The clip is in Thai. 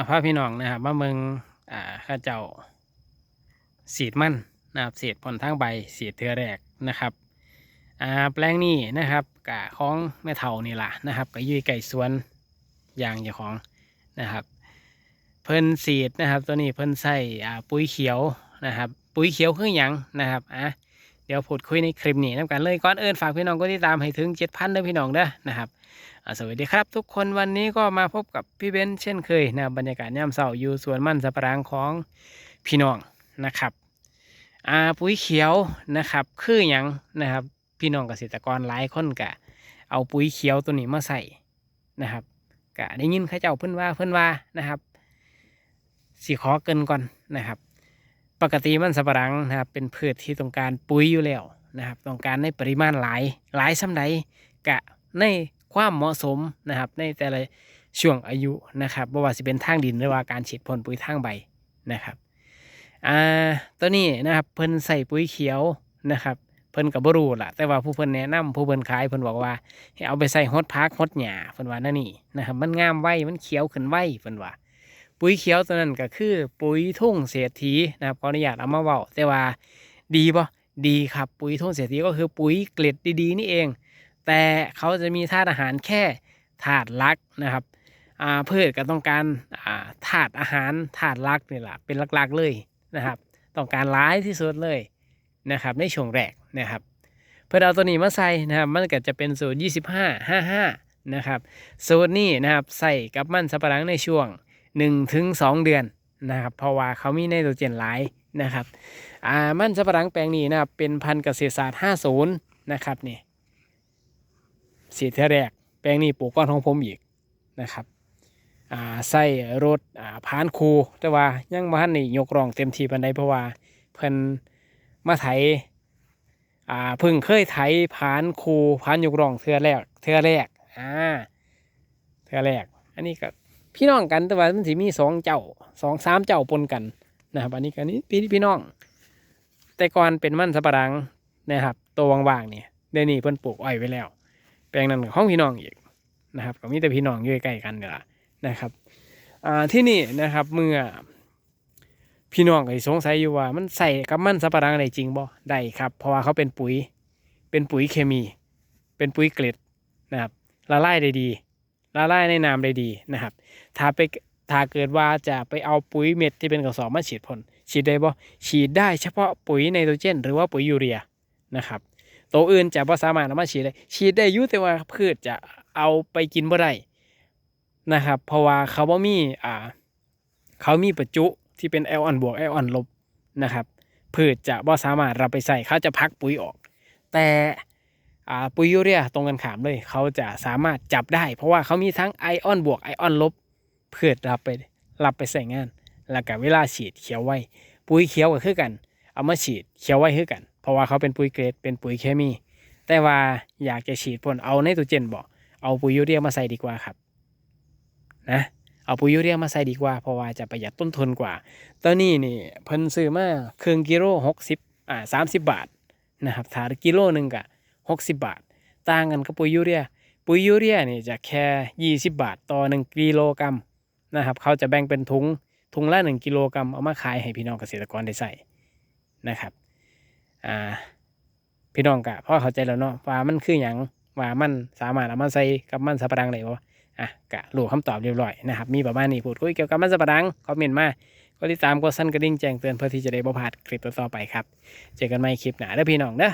อาพาพี่น้องนะครับมาเมืองอ่าข้าเจ้าสีดมันนะครับสีดผลทางใบสีดเทือแรกนะครับอ่าแปลงนี้นะครับกะของแม่เฒ่านี่ล่ะนะครับก็ยุ่ยไก่สวนยางเจ้าของนะครับ เพิ่นสีดนะครับ ตัวนี้เพิ่นใส่อ่าปุ๋ยเขียวนะครับ ปุ๋ยเขียวคือหยังนะครับอะ เดี๋ยวพูดคุยในคลิปนี้นำกันเลยก่อนเอินฝากพี่น้องกดติดตามให้ถึง7,000เด้อพี่น้องเด้อนะครับสวัสดีครับ ทุกคนวันนี้ก็มาพบกับพี่เบนเช่นเคยนะบรรยากาศย่ำเสาอยู่สวนมันสับปะรังของพี่น้องนะครับอ่าปุ๋ยเขียวนะครับ คืออย่างนะครับ พี่น้องเกษตรกรหลายคนกะ เอาปุ๋ยเขียวตัวนี้มาใส่นะครับกะได้ยินข้าเจ้าเพิ่นว่าเพิ่นว่านะครับสีขอเกินก่อนนะครับ ปกติมันสับปะรังนะครับเป็นพืชที่ต้องการปุ๋ยอยู่แล้วนะครับต้องการในปริมาณหลายหลายสำใดกะในความเหมาะสมนะครับในแต่ละช่วงอายุนะครับบ่ว่าสิเป็นทางดินหรือว่าการฉีดพ่นปุ๋ยทางใบนะครับอ่าตัวนี้นะครับเพิ่นใส่ปุ๋ยเขียวนะครับเพิ่นกับบรูล่ะ แต่ว่าผู้เพิ่นแนะนำผู้เพิ่นขายเพิ่นบอกว่าให้เอาไปใส่ฮดพักฮดหญ้าเพิ่นว่านั่นนี่นะครับมันงามไว้มันเขียวขึ้นไว้เพิ่นว่า ปุ๋ยเขียวตัวนั้นก็คือปุ๋ยทุ่งเศรษฐีนะครับขออนุญาตเอามาเว้าแต่ว่าดีป่ะดีครับปุ๋ยทุ่งเศรษฐีก็คือปุ๋ยเกล็ดดีๆนี่เอง แต่เขาจะมีธาตุอาหารแค่ธาตุลักนะครับอ่าพืชก็ต้องการอ่าธาตุอาหารธาตุลักนี่แหละเป็นหลักๆเลยนะครับ ต้องการร้ายที่สุดเลยนะครับในช่วงแรกนะครับ เพื่อเอาตัวนี้มาใส่นะครับมันก็จะเป็นสูตร25 55นะครับสูตรนี้นะครับใส่กับมันสับปะหลังในช่วง 1-2ถึง2เดือนนะครับเพราะว่าเขามีไนโตรเจนหลายนะครับอ่ามันสับปะหลังแปลงนี้นะครับเป็นพันธุ์เกษตรศาสตร์50นะครับนี่สีเทอแรก แปลงนี้ปลูกก้อนของผมอีกนะครับอ่าใส่รถอ่าพานคูแต่ว่ายังบ้านนี่ยกรองเต็มทีปันใดเพราะว่าเพิ่นมาไถอ่าเพิ่งเคยไถผานคูผานยกรองเทือแรกเทือแรกอ่าเทือแรก อันนี้ก็ พี่น้องกันแต่ว่ามันสิมีสองเจ้าสองสามเจ้าปนกันนะครับ อันนี้ก็นี้พี่พี่น้อง แต่ก่อนเป็นมันสับปะรังนะครับ ตัวว่างๆเนี่ยเดี๋ยวนี้เพิ่นปลูกอ้อยไว้แล้ว แปลงนั้นก็ของพี่น้องอีกนะครับ ก็มีแต่พี่น้องอยู่ใกล้กันนี่แหละนะครับอ่าที่นี่นะครับเมื่อพี่น้องก็สิสงสัยอยู่ว่ามันใส่กับมันสับปะรังได้จริงบ่ได้ครับ เพราะว่าเขาเป็นปุ๋ย เป็นปุ๋ยเคมี เป็นปุ๋ยเกล็ดนะครับละลายได้ดี ละลายในน้ำได้ดีนะครับ ถ้าไปถ้าเกิดว่าจะไปเอาปุ๋ยเม็ดที่เป็นกระสอบมาฉีดพ่นฉีดได้บ่ฉีดได้เฉพาะปุ๋ยไนโตรเจน หรือว่าปุ๋ยยูเรียนะครับตัวอื่นจะบ่สามารถเอามาฉีดได้ฉีดได้ยุ่แต่ว่าพืชจะเอาไปกินบ่ได้นะครับ เพราะว่าเขาบ่มีอ่าเขามีประจุที่เป็นไอลออนบวกไอลออนลบนะครับพืชจะบ่สามารถรับไปใส่เขาจะพักปุ๋ยออก แต่ ปุ๋ยยูเรียตรงกันขามเลย เขาจะสามารถจับได้ เพราะว่าเขามีทั้งไอออนบวกไอออนลบเพืชรับไปรับไปใส่งาน แล้วก็เวลาฉีดเขียวไว้ ปุ๋ยเขียวก็คือกัน เอามาฉีดเขียวไว้คือกัน เพราะว่าเขาเป็นปุ๋ยเกรดเป็นปุ๋ยเคมี แต่ว่าอยากจะฉีดพ่นเอาไนโตรเจนบอกเอาปุ๋ยยูเรียมาใส่ดีกว่าครับนะเอาปุ๋ยยูเรียมาใส่ดีกว่า เพราะว่าจะประหยัดต้นทุนกว่า ตอนนี้นี่เพิ่นซื้อมาครึ่งกิโลหกสิบอ่าสามสิบบาทนะครับถ้ากิโลหนึ่งกะ หกสิบบาท ต่างกันกับปุ๋ยยูเรีย ปุ๋ยยูเรียนี่จะแค่ยี่สิบบาทต่อหนึ่งกิโลกรัมนะครับ เขาจะแบ่งเป็นถุง ถุงละหนึ่งกิโลกรัมเอามาขายให้พี่น้องเกษตรกรได้ใส่นะครับ อ่า พี่น้องกะพ่อเข้าใจแล้วเนาะว่ามันคืออย่างว่ามันสามารถเอามาใส่กับมันสับปะรังได้บ่อะกะรู้คำตอบเรียบร้อยนะครับ มีประมาณนี้พูดคุยเกี่ยวกับมันสับปะรังคอมเมนต์มาก็ติดตามกดสั่นกระดิ่งแจ้งเตือนเพื่อที่จะได้บ่พลาดคลิปต่อๆไปครับ เจอกันใหม่คลิปหน้าเด้อพี่น้องเด้อ